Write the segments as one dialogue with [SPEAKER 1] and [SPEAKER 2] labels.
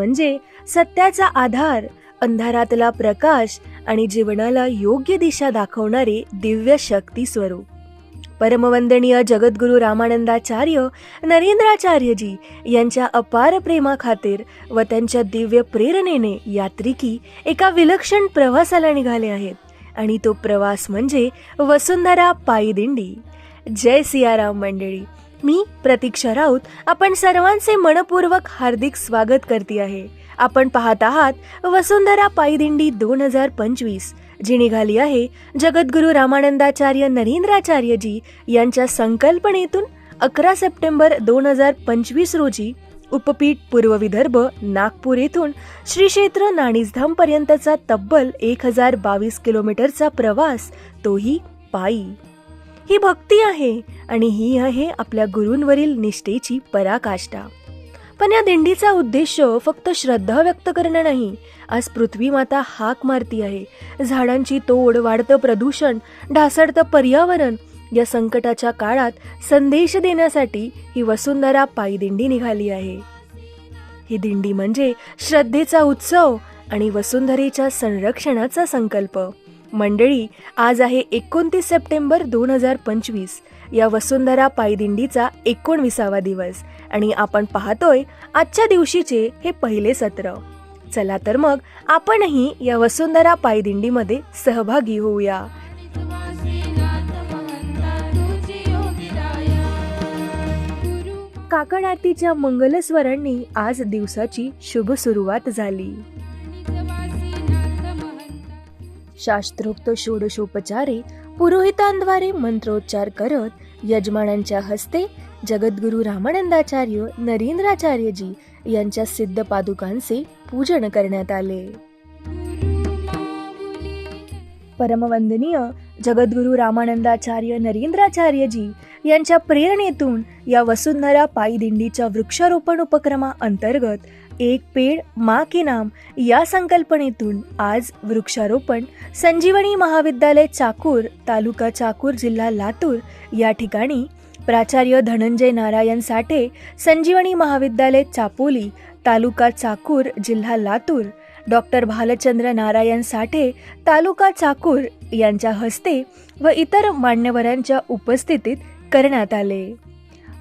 [SPEAKER 1] म्हणजे सत्याचा आधार अंधारातला प्रकाश आणि जीवनाला योग्य दिशा दाखवणारे दिव्य शक्ती स्वरूप. परमवंदनीय जगद्गुरु रामानंदाचार्य नरेंद्राचार्यजी यांच्या अपार प्रेमाखातीर व त्यांच्या दिव्य प्रेरणेने यात्रिकी एका विलक्षण प्रवासाला निघाले आहेत आणि तो प्रवास म्हणजे वसुंधरा पायी दिंडी जय सियाराम मंडळी. मी प्रतीक्षा राऊत आपण सर्वांचे मनपूर्वक हार्दिक स्वागत करते आहे. आपण पाहत आहात वसुंधरा पायदिंडी दोन हजार पंचवीस जी निघाली आहे जगद्गुरु रामानंदाचार्य नरेंद्राचार्यजी यांच्या संकल्पनेतून अकरा सप्टेंबर दोन हजार पंचवीस रोजी उपपीठ पूर्व विदर्भ नागपूर येथून श्री क्षेत्र नाणीजधाम पर्यंतचा तब्बल एक हजार बावीस किलोमीटरचा प्रवास तोही पायी. ही भक्ती आहे आणि ही आहे आपल्या गुरूंवरील निष्ठेची पराकाष्ठा. पण या दिंडीचा उद्देश फक्त श्रद्धा व्यक्त करणं नाही आज पृथ्वी माता हाक मारती आहे. झाडांची तोड वाढतं प्रदूषण ढासळतं पर्यावरण या संकटाच्या काळात संदेश देण्यासाठी ही वसुंधरा पायी दिंडी निघाली आहे. ही दिंडी म्हणजे श्रद्धेचा उत्सव आणि वसुंधरेच्या संरक्षणाचा संकल्प. मंडळी आज आहे एकोणतीस सप्टेंबर दोन हजार पंचवीस. या वसुंधरा पायदिंडीचा एकोणविसावा दिवस आणि आपण पाहतोय आजच्या दिवशीचे हे पहिले सत्र. चला तर मग आपणही या वसुंधरा पायदिंडीमध्ये सहभागी होऊया. काकड आरतीच्या मंगलस्वरांनी आज दिवसाची शुभ सुरुवात झाली. शास्त्रोक्त षोडशोपचारे पुरोहितांद्वारे मंत्रोच्चार करत यजमानांच्या हस्ते जगद्गुरु रामानंदाचार्य नरेंद्राचार्यजी यांच्या सिद्ध पादुकांचे पूजन करण्यात आले. परमवंदनीय जगद्गुरु रामानंदाचार्य नरेंद्राचार्यजी यांच्या प्रेरणेतून या वसुंधरा पायी दिंडीच्या वृक्षारोपण उपक्रमा अंतर्गत एक पेड मा के नाम या संकल्पनेतून आज वृक्षारोपण संजीवनी महाविद्यालय चाकूर तालुका चाकूर जिल्हा लातूर या ठिकाणी प्राचार्य धनंजय नारायण साठे संजीवनी महाविद्यालय चापोली तालुका चाकूर जिल्हा लातूर डॉक्टर भालचंद्र नारायण साठे तालुका चाकूर यांच्या हस्ते व इतर मान्यवरांच्या उपस्थितीत करण्यात आले.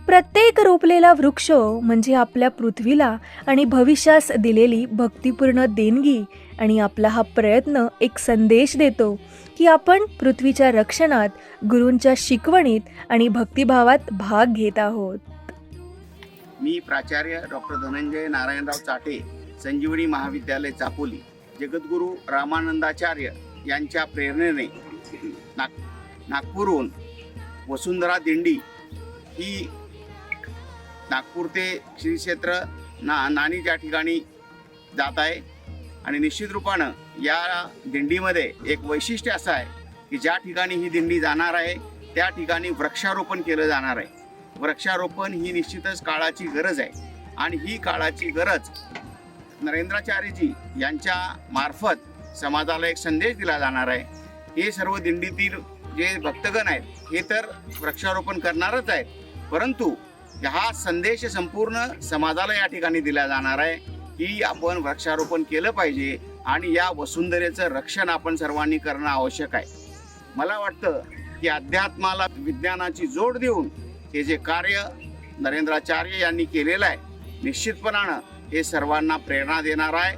[SPEAKER 1] प्रत्येक रोपलेला वृक्ष म्हणजे आपल्या पृथ्वीला आणि भविष्यास दिलेली भक्तिपूर्ण देणगी आणि आपला हा प्रयत्न एक संदेश देतो की आपण पृथ्वीच्या रक्षणात गुरूंच्या शिकवणीत आणि भक्तिभावात भाग घेत आहोत.
[SPEAKER 2] मी प्राचार्य डॉक्टर धनंजय नारायणराव चाटे संजीवनी महाविद्यालय चापोली जगद्गुरू रामानंदाचार्य यांच्या प्रेरणेने नाग नागपूरहून वसुंधरा दिंडी ही नागपूर ते श्री क्षेत्र ना नाणी ज्या ठिकाणी जात आहे. आणि निश्चित रूपानं या दिंडीमध्ये एक वैशिष्ट्य असं आहे की ज्या ठिकाणी ही दिंडी जाणार आहे त्या ठिकाणी वृक्षारोपण केलं जाणार आहे. वृक्षारोपण ही निश्चितच काळाची गरज आहे. आणि ही काळाची गरज नरेंद्राचार्यजी यांच्या मार्फत समाजाला एक संदेश दिला जाणार आहे. हे सर्व दिंडीतील जे भक्तगण आहेत हे तर वृक्षारोपण करणारच आहेत. परंतु हा संदेश संपूर्ण समाजाला या ठिकाणी दिला जाणार आहे की आपण वृक्षारोपण केलं पाहिजे आणि या वसुंधरेचं रक्षण आपण सर्वांनी करणं आवश्यक आहे. मला वाटतं की अध्यात्माला विज्ञानाची जोड देऊन हे जे कार्य नरेंद्राचार्य यांनी केलेलं आहे निश्चितपणानं हे सर्वांना प्रेरणा देणार आहे.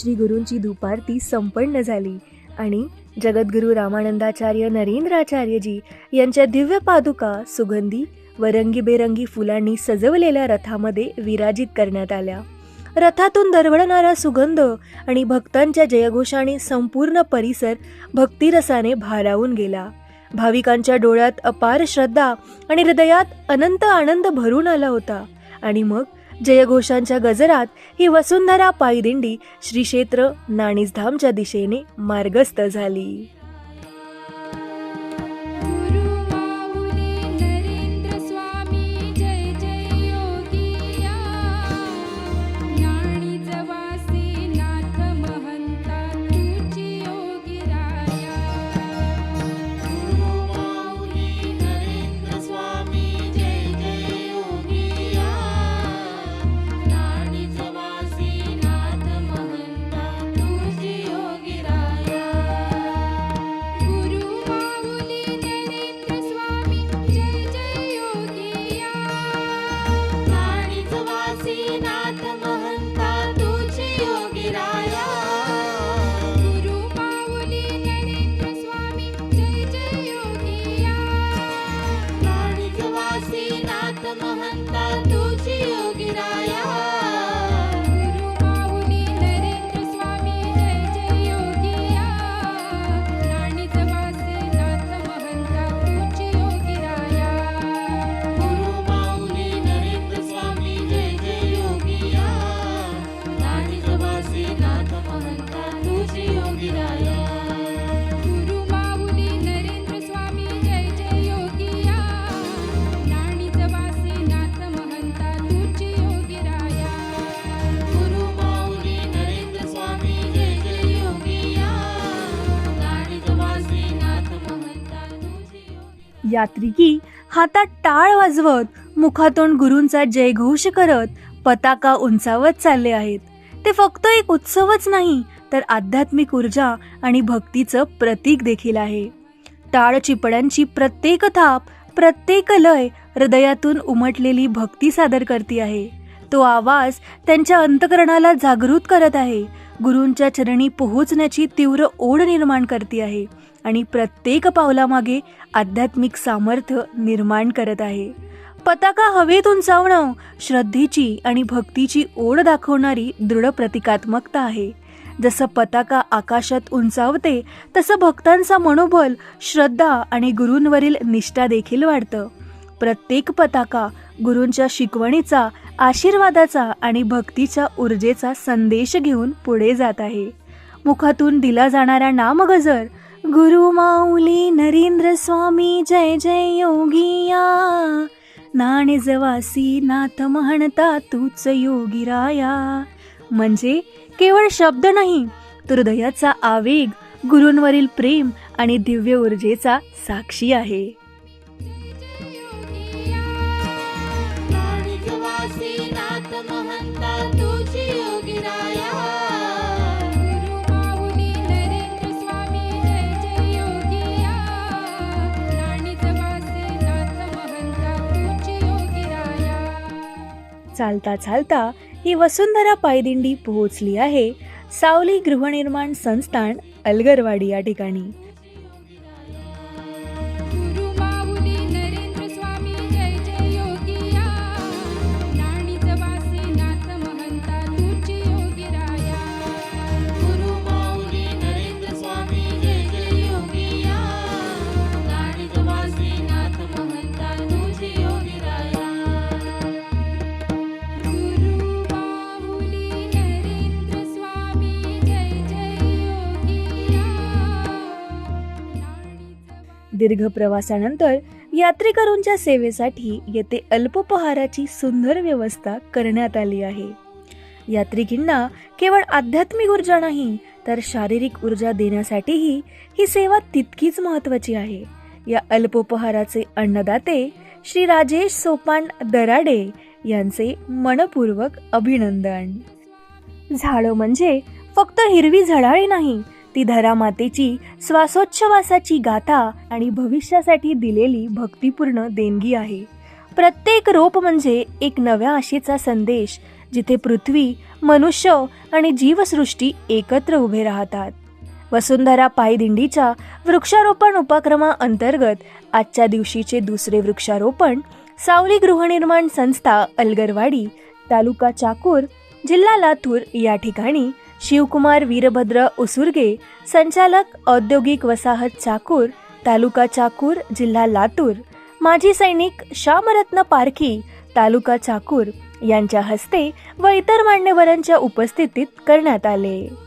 [SPEAKER 1] श्री गुरूंची दुपारती संपन्न झाली आणि जगद्गुरु रामानंदाचार्य नरेंद्राचार्यजी यांच्या दिव्य पादुका सुगंधी व रंगीबेरंगी फुलांनी सजवलेल्या रथामध्ये विराजित करण्यात आल्या. रथातून दरवळणारा सुगंध आणि भक्तांच्या जयघोषाने संपूर्ण परिसर भक्तिरसाने भारावून गेला. भाविकांच्या डोळ्यात अपार श्रद्धा आणि हृदयात अनंत आनंद भरून आला होता. आणि मग जयघोषांच्या गजरात ही वसुंधरा पायदिंडी श्री क्षेत्र नाणीजधामच्या दिशेने मार्गस्थ झाली. यात्रिकी हातात टाळ वाजवत मुखातून गुरूंचा जयघोष करत पताका उंचावत चालले आहेत. ते फक्त एक उत्सवच नाही तर आध्यात्मिक ऊर्जा आणि भक्तीचं प्रतीक देखील आहे. टाळ चिपड्यांची प्रत्येक थाप प्रत्येक लय हृदयातून उमटलेली भक्ती सादर करते आहे. तो आवाज त्यांच्या अंतकरणाला जागृत करत आहे. गुरूंच्या चरणी पोहोचण्याची तीव्र ओढ निर्माण करते आहे. आणि प्रत्येक पावलामागे आध्यात्मिक सामर्थ्य निर्माण करत आहे. पताका हवेत उंचावणं श्रद्धेची आणि भक्तीची ओढ दाखवणारी दृढ प्रतिकात्मकता आहे. जसं पताका आकाशात उंचावते तसं भक्तांचा मनोबल श्रद्धा आणि गुरूंवरील निष्ठा देखील वाढतं. प्रत्येक पताका गुरूंच्या शिकवणीचा आशीर्वादाचा आणि भक्तीच्या ऊर्जेचा संदेश घेऊन पुढे जात आहे. मुखातून दिला जाणारा नामगजर गुरुमाऊली नरेंद्र स्वामी जय जय योगिया. नाणेजवासी नाथ म्हणता तूच योगिराया म्हणजे केवळ शब्द नाही तर हृदयाचा आवेग गुरूंवरील प्रेम आणि दिव्य ऊर्जेचा साक्षी आहे. चालता चालता ही वसुंधरा पायदिंडी पोहोचली आहे सावली गृहनिर्माण संस्थान अलगरवाडी या ठिकाणी. दीर्घ प्रवासानंतर यात्रेकरूंच्या सेवेसाठी येथे अल्पोपहाराची सुंदर व्यवस्था करण्यात आली आहे. यात्रिकींना केवळ आध्यात्मिक ऊर्जा नाही तर शारीरिक ऊर्जा देण्यासाठीही ही सेवा तितकीच महत्त्वाची आहे. या अल्पोपहाराचे अन्नदाते श्री राजेश सोपान दराडे यांचे मनपूर्वक अभिनंदन. झाडं म्हणजे फक्त हिरवी झडाळी नाही ती धरा मातेची श्वासोच्छवासाची गाथा आणि भविष्यासाठी दिलेली भक्तिपूर्ण देणगी आहे. प्रत्येक रोप म्हणजे एक नव्या आशेचा संदेश जिथे पृथ्वी मनुष्य आणि जीवसृष्टी एकत्र उभे राहतात. वसुंधरा पायदिंडीच्या वृक्षारोपण उपक्रमाअंतर्गत आजच्या दिवशीचे दुसरे वृक्षारोपण सावली गृहनिर्माण संस्था अलगरवाडी तालुका चाकूर जिल्हा लातूर या ठिकाणी शिवकुमार वीरभद्र उसुर्गे संचालक औद्योगिक वसाहत चाकूर तालुका चाकूर जिल्हा लातूर. माजी सैनिक श्यामरत्न पारखी तालुका चाकूर यांच्या हस्ते व इतर मान्यवरांच्या उपस्थितीत करण्यात आले.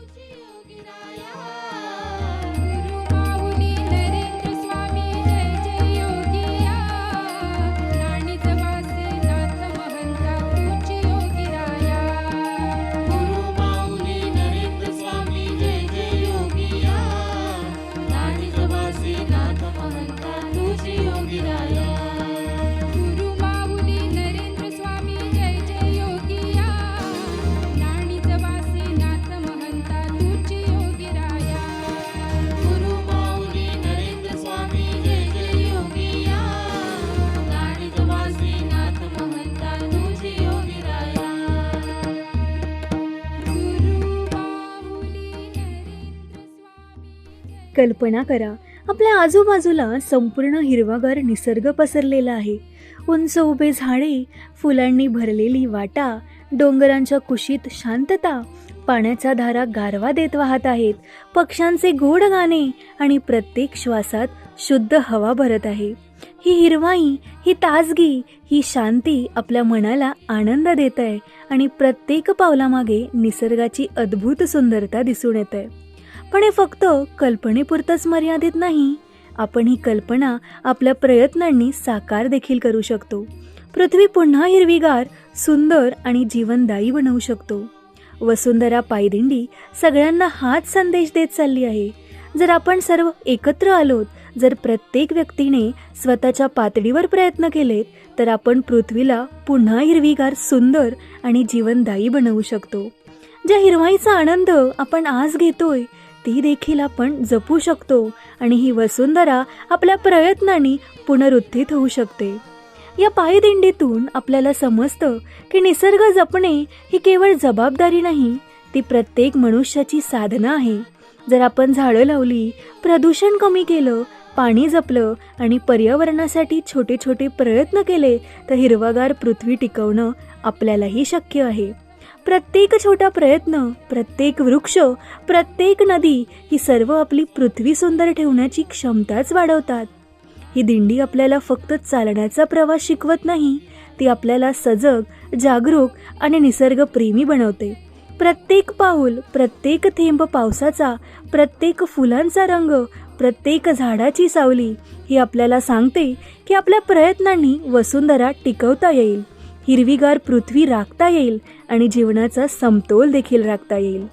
[SPEAKER 1] कल्पना करा. आपल्या आजूबाजूला संपूर्ण हिरवागार निसर्ग पसरलेला आहे. उंच उभे झाडे फुलांनी भरलेली वाटा डोंगरांच्या कुशीत शांतता पाण्याच्या धारा गारवा देत वाहत आहेत. पक्ष्यांचे गोड गाणे आणि प्रत्येक श्वासात शुद्ध हवा भरत आहे. ही हिरवाई ही ताजगी ही शांती आपल्या मनाला आनंद देत आहे आणि प्रत्येक पावलामागे निसर्गाची अद्भुत सुंदरता दिसून येत आहे पण हे फक्त कल्पनेपुरतंच मर्यादित नाही. आपण ही कल्पना आपल्या प्रयत्नांनी साकार देखील करू शकतो. पृथ्वी पुन्हा हिरवीगार सुंदर आणि जीवनदायी बनवू शकतो. वसुंधरा पायदिंडी सगळ्यांना हाच संदेश देत चालली आहे. जर आपण सर्व एकत्र आलोत जर प्रत्येक व्यक्तीने स्वतःच्या पातळीवर प्रयत्न केलेत तर आपण पृथ्वीला पुन्हा हिरवीगार सुंदर आणि जीवनदायी बनवू शकतो. ज्या हिरवाईचा आनंद आपण आज घेतोय ती देखील आपण जपू शकतो आणि ही वसुंधरा आपल्या प्रयत्नांनी पुनरुत्थित होऊ शकते. या पायदिंडीतून आपल्याला समजतं की निसर्ग जपणे ही केवळ जबाबदारी नाही ती प्रत्येक मनुष्याची साधना आहे. जर आपण झाडं लावली प्रदूषण कमी केलं पाणी जपलं आणि पर्यावरणासाठी छोटे छोटे प्रयत्न केले तर हिरवागार पृथ्वी टिकवणं आपल्यालाही शक्य आहे. प्रत्येक छोटा प्रयत्न प्रत्येक वृक्ष प्रत्येक नदी ही सर्व आपली पृथ्वी सुंदर ठेवण्याची क्षमताच वाढवतात. ही दिंडी आपल्याला फक्त चालण्याचा प्रवास शिकवत नाही ती आपल्याला सजग जागरूक आणि निसर्गप्रेमी बनवते. प्रत्येक पाऊल प्रत्येक थेंब पावसाचा प्रत्येक फुलांचा रंग प्रत्येक झाडाची सावली ही आपल्याला सांगते की आपल्या प्रयत्नांनी वसुंधरा टिकवता येईल. हिरवीगार पृथ्वी राखता येईल आणि जीवनाचा समतोल देखील राखता येईल.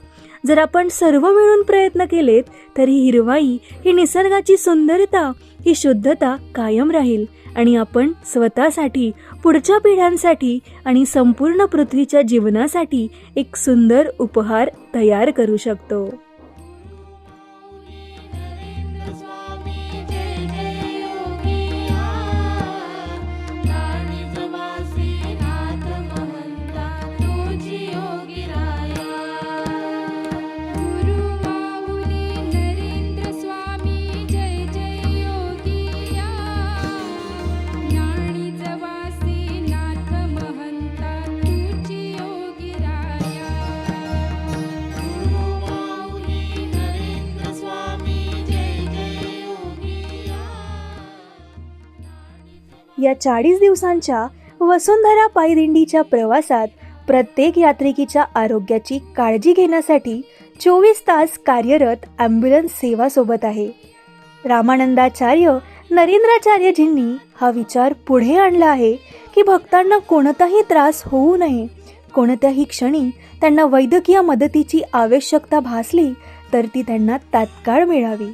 [SPEAKER 1] जर आपण सर्व मिळून प्रयत्न केलेत तर ही हिरवाई ही निसर्गाची सुंदरता ही शुद्धता कायम राहील आणि आपण स्वतःसाठी पुढच्या पिढ्यांसाठी आणि संपूर्ण पृथ्वीच्या जीवनासाठी एक सुंदर उपहार तयार करू शकतो. या चाळीस दिवसांच्या वसुंधरा पायदिंडीच्या प्रवासात प्रत्येक यात्रिकीच्या आरोग्याची काळजी घेण्यासाठी चोवीस तास कार्यरत ॲम्ब्युलन्स सेवा सोबत आहे. रामानंदाचार्य नरेंद्राचार्यजींनी हा विचार पुढे आणला आहे की भक्तांना कोणताही त्रास होऊ नये. कोणत्याही क्षणी त्यांना वैद्यकीय मदतीची आवश्यकता भासली तर ती त्यांना तात्काळ मिळावी.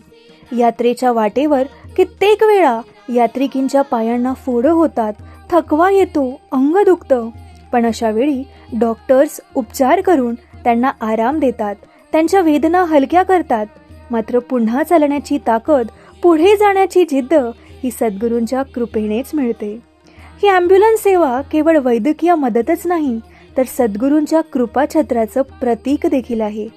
[SPEAKER 1] यात्रेच्या वाटेवर कित्येक वेळा यात्रिकींच्या पायांना फोडं होतात थकवा येतो अंग दुखतं. पण अशा वेळी डॉक्टर्स उपचार करून त्यांना आराम देतात त्यांच्या वेदना हलक्या करतात. मात्र पुन्हा चालण्याची ताकद पुढे जाण्याची जिद्द ही सद्गुरूंच्या कृपेनेच मिळते. ही ॲम्ब्युलन्स सेवा केवळ वैद्यकीय मदतच नाही तर सद्गुरूंच्या कृपाछत्राचं प्रतीक देखील आहे.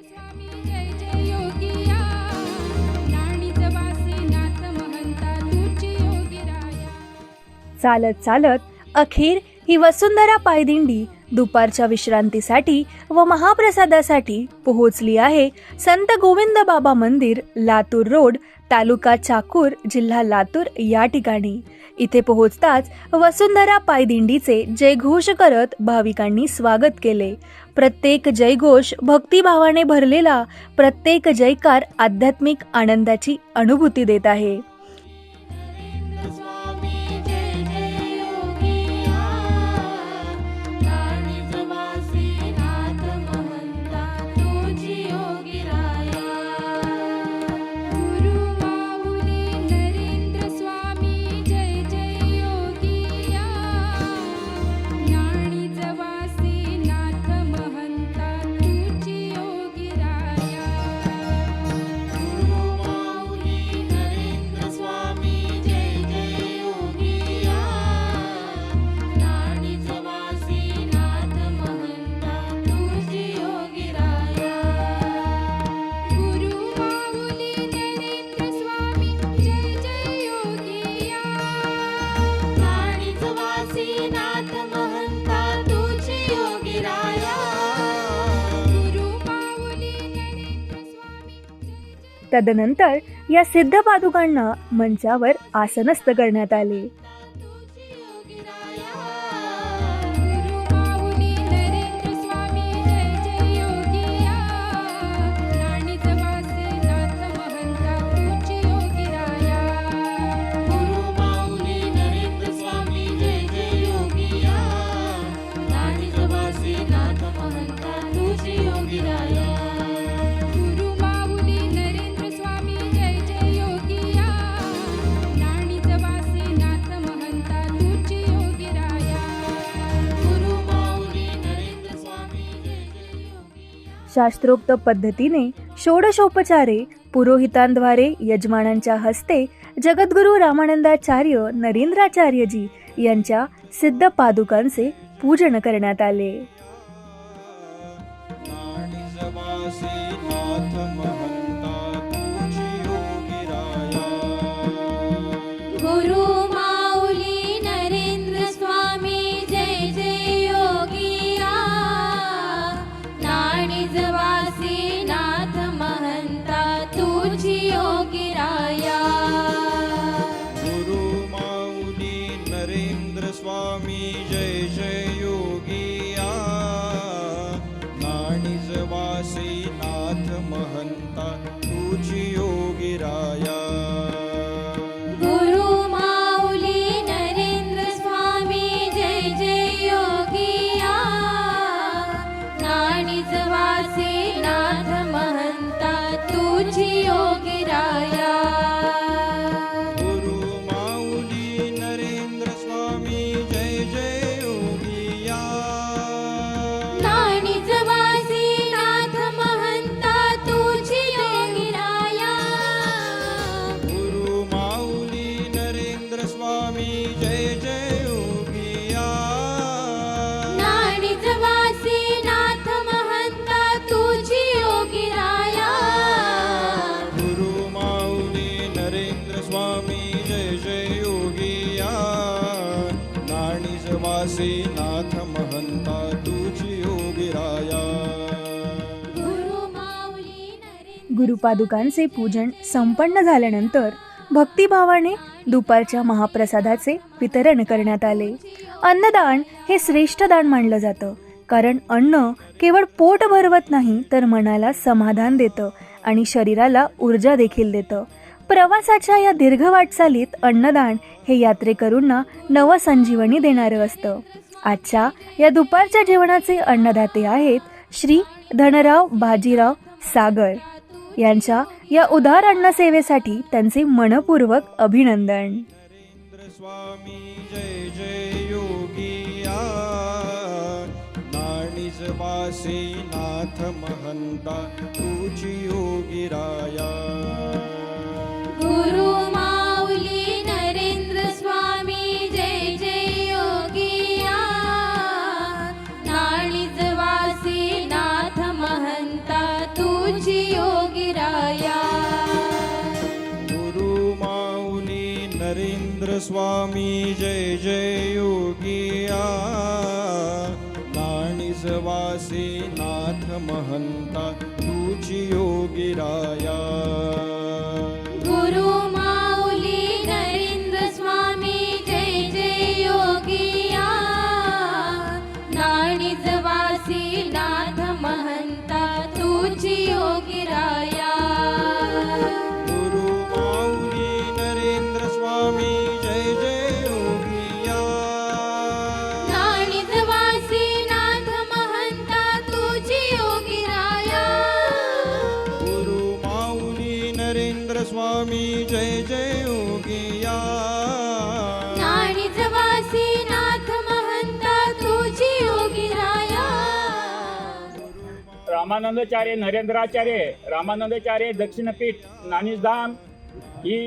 [SPEAKER 1] चालत चालत अखेर ही वसुंधरा पायदिंडी दुपारच्या विश्रांतीसाठी व महाप्रसादासाठी पोहोचली आहे संत गोविंद बाबा मंदिर लातूर रोड तालुका चाकूर जिल्हा लातूर या ठिकाणी. इथे पोहोचताच वसुंधरा पायदिंडीचे जयघोष करत भाविकांनी स्वागत केले. प्रत्येक जयघोष भक्तिभावाने भरलेला प्रत्येक जयकार आध्यात्मिक आनंदाची अनुभूती देत आहे. तदनंतर या सिद्ध पादुकांना मंचावर आसनस्थ करण्यात आले. शास्त्रोक्त पद्धतीने षोडशोपचारे पुरोहितांद्वारे यजमानांच्या हस्ते जगद्गुरू रामानंदाचार्य नरेंद्राचार्यजी यांच्या सिद्ध पादुकांचे पूजन करण्यात आले.
[SPEAKER 3] नाथ
[SPEAKER 1] गुरुपादुकांचे पूजन संपन्न झाल्यानंतर भक्तिभावाने दुपारच्या महाप्रसादाचे वितरण करण्यात आले. अन्नदान हे श्रेष्ठ दान मानलं जातं. कारण अन्न केवळ पोट भरवत नाही तर मनाला समाधान देतं आणि शरीराला ऊर्जा देखील देतं. प्रवासाच्या या दीर्घ वाटचालीत अन्नदान हे यात्रेकरूंना नवसंजीवनी देणारं असतं. आजच्या या दुपारच्या जेवणाचे अन्नदाते आहेत श्री धनराव बाजीराव सागर. यांच्या या उदार अन्नसेवेसाठी त्यांचे मनपूर्वक अभिनंदन.
[SPEAKER 3] नरेंद्र स्वामी जय जय योगिया नाथ महंता तुझी योगिराया
[SPEAKER 4] गुरु माऊली नरेंद्र स्वामी
[SPEAKER 3] नरेंद्र स्वामी जय जय योगिया। नाणीजवासी नाथ महंता तुझी योगिराया।
[SPEAKER 4] स्वामी जय जय योगिया. नाणिजवासी नाथ महंता तुझी योगिराया
[SPEAKER 5] रामानंदाचार्य नरेंद्राचार्य रामानंदाचार्य दक्षिणपीठ नाणीसधाम ही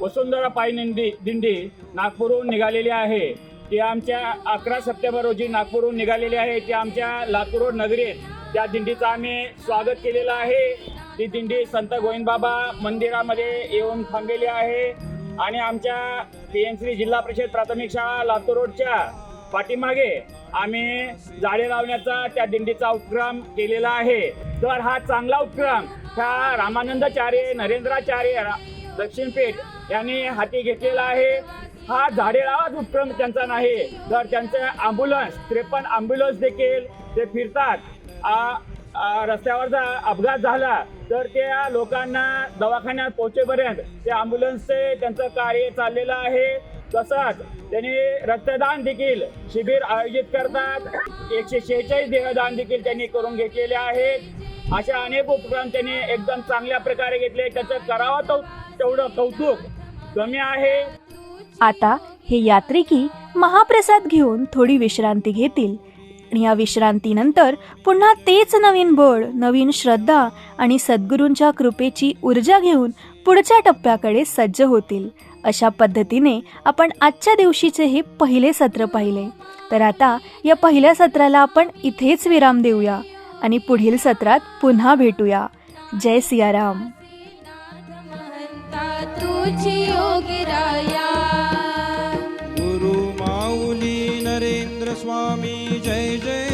[SPEAKER 5] वसुंधरा पायी दिंडी दिंडी नागपूरहून निघालेली आहे. ती आमच्या अकरा सप्टेंबर रोजी नागपूरहून निघालेली आहे ती आमच्या लातूर रोड नगरीत त्या दिंडीचं आम्ही स्वागत केलेलं आहे. ती दिंडी संत गोविंदबाबा मंदिरामध्ये येऊन थांबलेली आहे आणि आमच्या पी एन श्री जिल्हा परिषद प्राथमिक शाळा लातूर रोडच्या पाठीमागे आम्ही झाडे लावण्याचा त्या दिंडीचा उपक्रम केलेला आहे. तर हा चांगला उपक्रम ह्या रामानंदाचार्य नरेंद्राचार्य दक्षिणपीठ यांनी हाती घेतलेला आहे. हा झाडेलावाच उपक्रम त्यांचा नाही. तर त्यांचे ॲम्ब्युलन्स त्रेपन्न ॲम्ब्युलन्स देखील ते फिरतात. रस्त्यावर जर रस्त्यावरचा अपघात झाला तर त्या लोकांना दवाखान्यात पोहोचेपर्यंत त्या ॲम्ब्युलन्सचे त्यांचं कार्य चाललेलं आहे. तसंच त्यांनी रक्तदान देखील शिबिर आयोजित करतात. एकशे शेहेचाळीस देहदान देखील त्यांनी करून घेतलेले आहेत. अशा अनेक उपक्रम त्यांनी एकदम चांगल्या प्रकारे घेतले. त्याचं करावं तो तेवढं कौतुक कमी आहे.
[SPEAKER 1] आता हे यात्रिकी महाप्रसाद घेऊन थोडी विश्रांती घेतील. आणि या विश्रांतीनंतर पुन्हा तेच नवीन बळ नवीन श्रद्धा आणि सद्गुरूंच्या कृपेची ऊर्जा घेऊन पुढच्या टप्प्याकडे सज्ज होतील. अशा पद्धतीने आपण आजच्या दिवशीचे हे पहिले सत्र पाहिले. तर आता या पहिल्या सत्राला आपण इथेच विराम देऊया आणि पुढील सत्रात पुन्हा भेटूया. जय सियाराम.
[SPEAKER 3] स्वामी जय जय